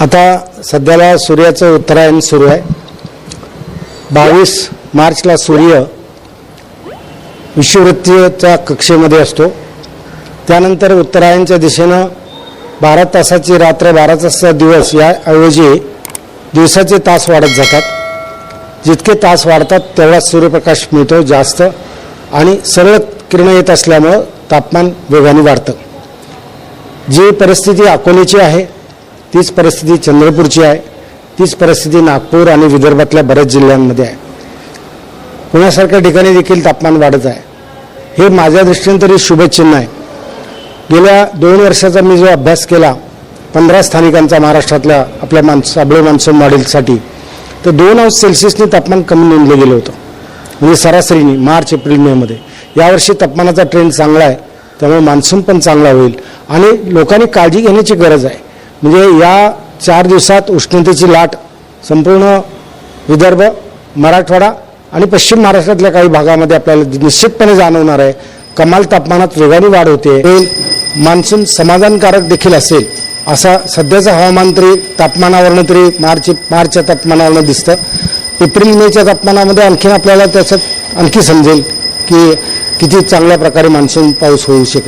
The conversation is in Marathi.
आता सध्याला सूर्याचं उत्तरायण सुरू आहे. बावीस मार्चला सूर्य विषुवृत्तीच्या कक्षेमध्ये असतो. त्यानंतर उत्तरायणच्या दिशेनं बारा तासाची रात्र बारा तासाचा दिवस याऐवजी दिवसाचे तास वाढत जातात. जितके तास वाढतात तेवढा सूर्यप्रकाश मिळतो जास्त आणि सरळ किरणं येत असल्यामुळं तापमान वेगाने वाढतं. जी परिस्थिती अकोलेची आहे तीच परिस्थिती चंद्रपूरची आहे. तीच परिस्थिती नागपूर आणि विदर्भातल्या बऱ्याच जिल्ह्यांमध्ये आहे. पुण्यासारख्या ठिकाणी देखील तापमान वाढत आहे. हे माझ्या दृष्टीने तरी शुभचिन्ह आहे. गेल्या दोन वर्षाचा मी जो अभ्यास केला पंधरा स्थानिकांचा महाराष्ट्रातल्या आपल्या मान्स साबळे मान्सून मॉडेलसाठी तर दोन अंश सेल्सिअसने तापमान कमी नोंदलं गेलं होतं. म्हणजे सरासरीने मार्च एप्रिल मेमध्ये यावर्षी तापमानाचा ट्रेंड चांगला आहे त्यामुळे मान्सून पण चांगला होईल. आणि लोकांनी काळजी घेण्याची गरज आहे. म्हणजे या चार दिवसात उष्णतेची लाट संपूर्ण विदर्भ मराठवाडा आणि पश्चिम महाराष्ट्रातल्या काही भागामध्ये आपल्याला निश्चितपणे जाणवणार आहे. कमाल तापमानात वेगाने वाढ होते. हे मान्सून समाधानकारक देखील असेल असा सध्याचं हवामान तरी तापमानावरनं तरी मार्च मार्चच्या तापमानावरनं दिसतं. एप्रिल मेच्या तापमानामध्ये आणखीन आपल्याला त्याच्यात आणखी समजेल की किती चांगल्या प्रकारे मान्सून पाऊस होऊ शकेल.